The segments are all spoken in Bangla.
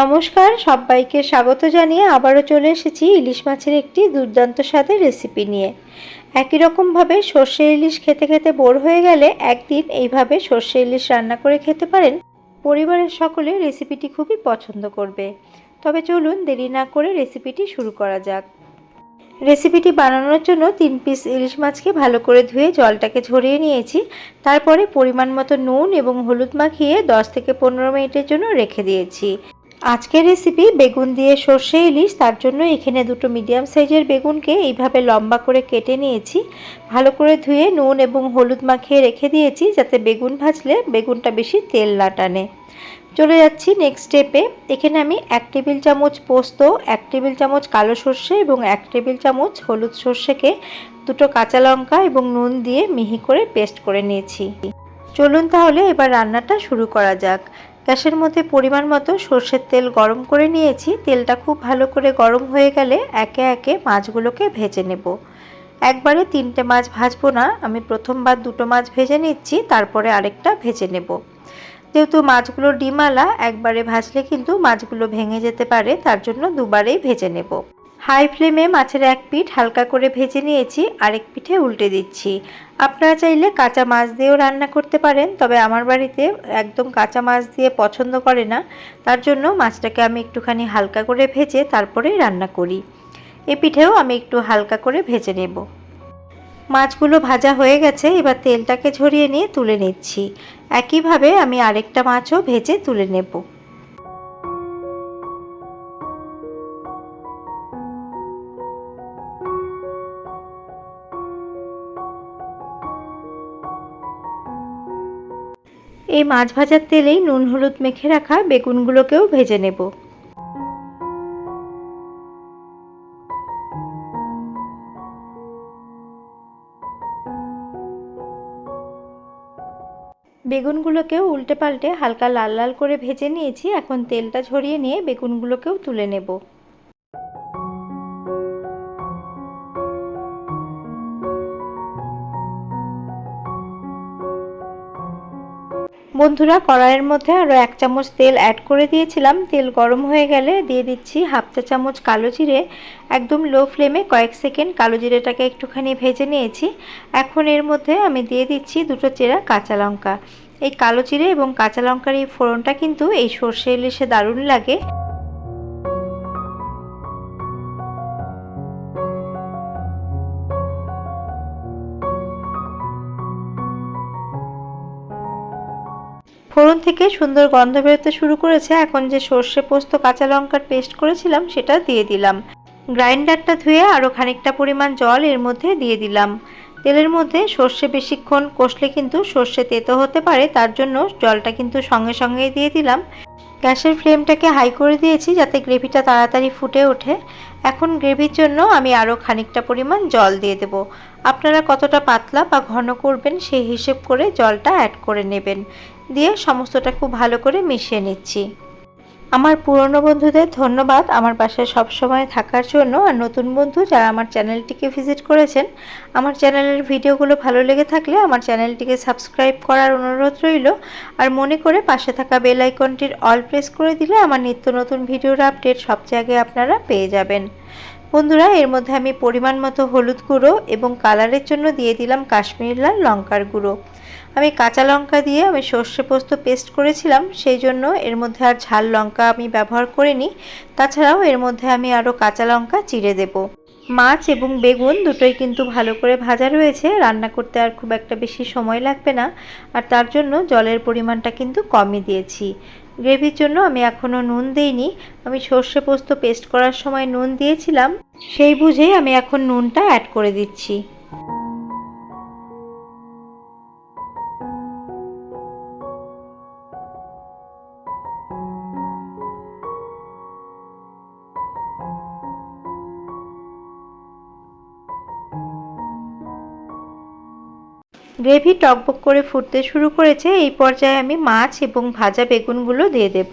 নমস্কার, সবাইকে স্বাগত জানিয়ে আবারও চলে এসেছি ইলিশ মাছের একটি দুর্দান্ত স্বাদের রেসিপি নিয়ে। একই রকমভাবে সর্ষে ইলিশ খেতে খেতে বোর হয়ে গেলে একদিন এইভাবে সর্ষে ইলিশ রান্না করে খেতে পারেন। পরিবারের সকলে রেসিপিটি খুবই পছন্দ করবে। তবে চলুন দেরি না করে রেসিপিটি শুরু করা যাক। রেসিপিটি বানানোর জন্য তিন পিস ইলিশ মাছকে ভালো করে ধুয়ে জলটাকে ঝরিয়ে নিয়েছি। তারপরে পরিমাণ মতো নুন এবং হলুদ মাখিয়ে 10 থেকে পনেরো মিনিটের জন্য রেখে দিয়েছি। আজকের রেসিপি বেগুন দিয়ে সর্ষে ইলিশ, তার জন্য এখানে দুটো মিডিয়াম সাইজের বেগুনকে এইভাবে লম্বা করে কেটে নিয়েছি। ভালো করে ধুয়ে নুন এবং হলুদ মাখিয়ে রেখে দিয়েছি, যাতে বেগুন ভাজলে বেগুনটা বেশি তেল না টানে। চলে যাচ্ছি নেক্সট স্টেপে এখানে আমি এক টেবিল চামচ পোস্ত, এক টেবিল চামচ কালো সর্ষে এবং এক টেবিল চামচ হলুদ সর্ষেকে দুটো কাঁচা লঙ্কা এবং নুন দিয়ে মিহি করে পেস্ট করে নিয়েছি। চলুন তাহলে এবার রান্নাটা শুরু করা যাক। গ্যাসের মধ্যে পরিমাণ মতো সর্ষের তেল গরম করে নিয়েছি। তেলটা খুব ভালো করে গরম হয়ে গেলে একে একে মাছগুলোকে ভেজে নেব। একবারে তিনটে মাছ ভাজবো না, আমি প্রথমবার দুটো মাছ ভেজে নিচ্ছি, তারপরে আরেকটা ভেজে নেব। যেহেতু মাছগুলো ডিমালা একবারে ভাজলে কিন্তু মাছগুলো ভেঙে যেতে পারে, তার জন্য দুবারেই ভেজে নেব। হাই ফ্লেমে মাছের এক পিঠ হালকা করে ভেজে নিয়েছি, আরেক পিঠে উল্টে দিচ্ছি। আপনারা চাইলে কাঁচা মাছ দিয়েও রান্না করতে পারেন, তবে আমার বাড়িতে একদম কাঁচা মাছ দিয়ে পছন্দ করে না। তার জন্য মাছটাকে আমি একটুখানি হালকা করে ভেজে তারপরেই রান্না করি। এ পিঠেও আমি একটু হালকা করে ভেজে নেব। মাছগুলো ভাজা হয়ে গেছে, এবার তেলটাকে ঝরিয়ে নিয়ে তুলে নিচ্ছি। একইভাবে আমি আরেকটা মাছও ভেজে তুলে নেব। এই মাছ ভাজার তেলেই নুন হলুদ মেখে রাখা বেগুনগুলোকেও ভেজে নেব। বেগুনগুলোকেও উল্টে পাল্টে হালকা লাল লাল করে ভেজে নিয়েছি, এখন তেলটা ঝরিয়ে নিয়ে বেগুনগুলোকেও তুলে নেব। বন্ধুরা, কড়াইয়ের মধ্যে আরও এক চামচ তেল অ্যাড করে দিয়েছিলাম। তেল গরম হয়ে গেলে দিয়ে দিচ্ছি হাফ চা চামচ কালো জিরে। একদম লো ফ্লেমে কয়েক সেকেন্ড কালো জিরেটাকে একটুখানি ভেজে নিয়েছি। এখন এর মধ্যে আমি দিয়ে দিচ্ছি দুটো চেরা কাঁচা লঙ্কা। এই কালো জিরে এবং কাঁচা লঙ্কার এই ফোড়নটা কিন্তু এই সর্ষে ইলিশে দারুণ লাগে। ফোড়ন থেকে সুন্দর গন্ধ বেরোতে শুরু করেছে। এখন যে সর্ষে পোস্ত, কাঁচা লঙ্কার পেস্ট করেছিলাম, সেটা দিয়ে দিলাম। গ্রাইন্ডারটা ধুয়ে আরও খানিকটা পরিমাণ জল এর মধ্যে দিয়ে দিলাম। তেলের মধ্যে সর্ষে বেশিক্ষণ কষলে কিন্তু সর্ষে তেতো হতে পারে, তার জন্য জলটা কিন্তু সঙ্গে সঙ্গেই দিয়ে দিলাম। গ্যাসের ফ্লেমটাকে হাই করে দিয়েছি যাতে গ্রেভিটা তাড়াতাড়ি ফুটে ওঠে। এখন গ্রেভির জন্য আমি আরও খানিকটা পরিমাণ জল দিয়ে দেব। আপনারা কতটা পাতলা বা ঘন করবেন সেই হিসেব করে জলটা অ্যাড করে নেবেন। দিয়ে সমস্তটা খুব ভালো করে মিশিয়ে নিচ্ছি। আমার পুরনো বন্ধুদের ধন্যবাদ আমার পাশে সবসময় থাকার জন্য। আর নতুন বন্ধু যারা আমার চ্যানেলটিকে ভিজিট করেছেন, আমার চ্যানেলের ভিডিওগুলো ভালো লেগে থাকলে আমার চ্যানেলটিকে সাবস্ক্রাইব করার অনুরোধ রইল। আর মনে করে পাশে থাকা বেল আইকনটির অল প্রেস করে দিলে আমার নিত্য নতুন ভিডিওর আপডেট সব জায়গায় আপনারা পেয়ে যাবেন। বন্ধুরা, এর মধ্যে আমি পরিমাণ মতো হলুদ গুঁড়ো এবং কালারের জন্য দিয়ে দিলাম কাশ্মীর লাল লঙ্কার গুঁড়ো। আমি কাঁচা লঙ্কা দিয়ে আমি সর্ষে পোস্ত পেস্ট করেছিলাম, সেই জন্য এর মধ্যে আর ঝাল লঙ্কা আমি ব্যবহার করিনি। তাছাড়াও এর মধ্যে আমি আরও কাঁচা লঙ্কা চিড়ে দেব। মাছ এবং বেগুন দুটোই কিন্তু ভালো করে ভাজা রয়েছে, রান্না করতে আর খুব একটা বেশি সময় লাগবে না। আর তার জন্য জলের পরিমাণটা কিন্তু কমই দিয়েছি। গ্রেভির জন্য আমি এখনও নুন দিইনি। আমি সর্ষে পোস্ত পেস্ট করার সময় নুন দিয়েছিলাম। সেই বুঝেই আমি এখন নুনটা অ্যাড করে দিচ্ছি। গ্রেভি টকবক করে ফুটতে শুরু করেছে, এই পর্যায়ে আমি মাছ এবং ভাজা বেগুনগুলো দিয়ে দেব।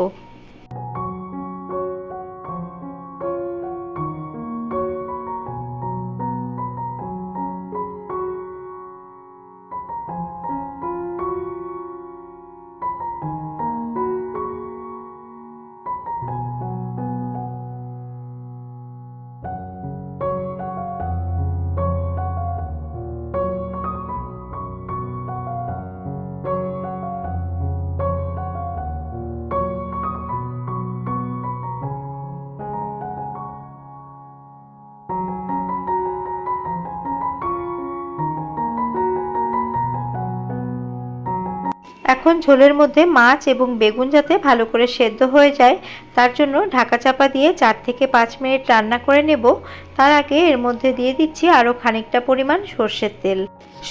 এখন ঝোলের মধ্যে মাছ এবং বেগুন যাতে ভালো করে সেদ্ধ হয়ে যায়, তার জন্য ঢাকা চাপা দিয়ে চার থেকে পাঁচ মিনিট রান্না করে নেব। তার আগে এর মধ্যে দিয়ে দিচ্ছি আরও খানিকটা পরিমাণ সর্ষের তেল।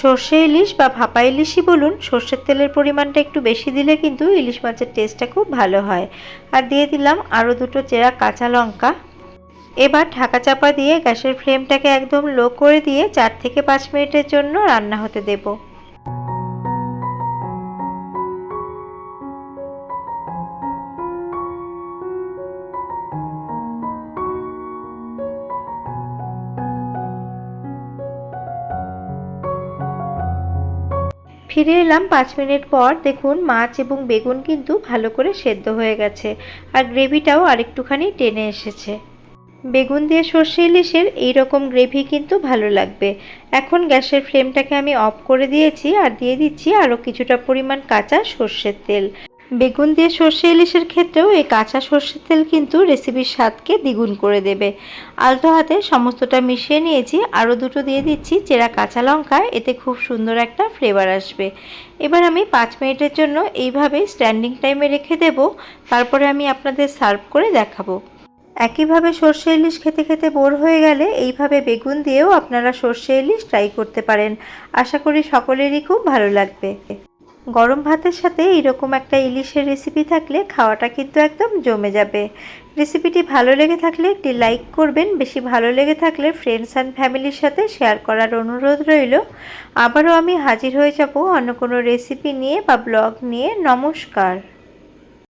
সর্ষে ইলিশ বা ভাপা ইলিশই বলুন, সর্ষের তেলের পরিমাণটা একটু বেশি দিলে কিন্তু ইলিশ মাছের টেস্টটা খুব ভালো হয়। আর দিয়ে দিলাম আরও দুটো চেরা কাঁচা লঙ্কা। এবার ঢাকা চাপা দিয়ে গ্যাসের ফ্লেমটাকে একদম লো করে দিয়ে চার থেকে পাঁচ মিনিটের জন্য রান্না হতে দেবো। ফিরে এলাম পাঁচ মিনিট পর। দেখুন, মাছ এবং বেগুন কিন্তু ভালো করে সেদ্ধ হয়ে গেছে আর গ্রেভিটাও আরেকটুখানি টেনে এসেছে। বেগুন দিয়ে সর্ষে ইলিশের এইরকম গ্রেভি কিন্তু ভালো লাগবে। এখন গ্যাসের ফ্লেমটাকে আমি অফ করে দিয়েছি আর দিয়ে দিচ্ছি আরও কিছুটা পরিমাণ কাঁচা সর্ষের তেল। বেগুন দিয়ে সর্ষে ইলিশের ক্ষেত্রেও এই কাঁচা সর্ষের তেল কিন্তু রেসিপির স্বাদকে দ্বিগুণ করে দেবে। আলতো হাতে সমস্তটা মিশিয়ে নিয়েছি, আরও দুটো দিয়ে দিচ্ছি চেরা কাঁচা লঙ্কা, এতে খুব সুন্দর একটা ফ্লেভার আসবে। এবার আমি পাঁচ মিনিটের জন্য এইভাবে স্ট্যান্ডিং টাইমে রেখে দেব, তারপরে আমি আপনাদের সার্ভ করে দেখাবো। একইভাবে সর্ষে ইলিশ খেতে খেতে বোর হয়ে গেলে এইভাবে বেগুন দিয়েও আপনারা সর্ষে ইলিশ ট্রাই করতে পারেন। আশা করি সকলেরই খুব ভালো লাগবে। গরম ভাতের সাথে এরকম একটা ইলিশের রেসিপি থাকলে খাওয়াটা কিন্তু একদম জমে যাবে। রেসিপিটি ভালো লেগে থাকলে একটি লাইক করবেন, বেশি ভালো লেগে থাকলে ফ্রেন্ডস অ্যান্ড ফ্যামিলির সাথে শেয়ার করার অনুরোধ রইল। আবারও আমি হাজির হয়ে যাব অন্য কোনো রেসিপি নিয়ে বা ব্লগ নিয়ে। নমস্কার।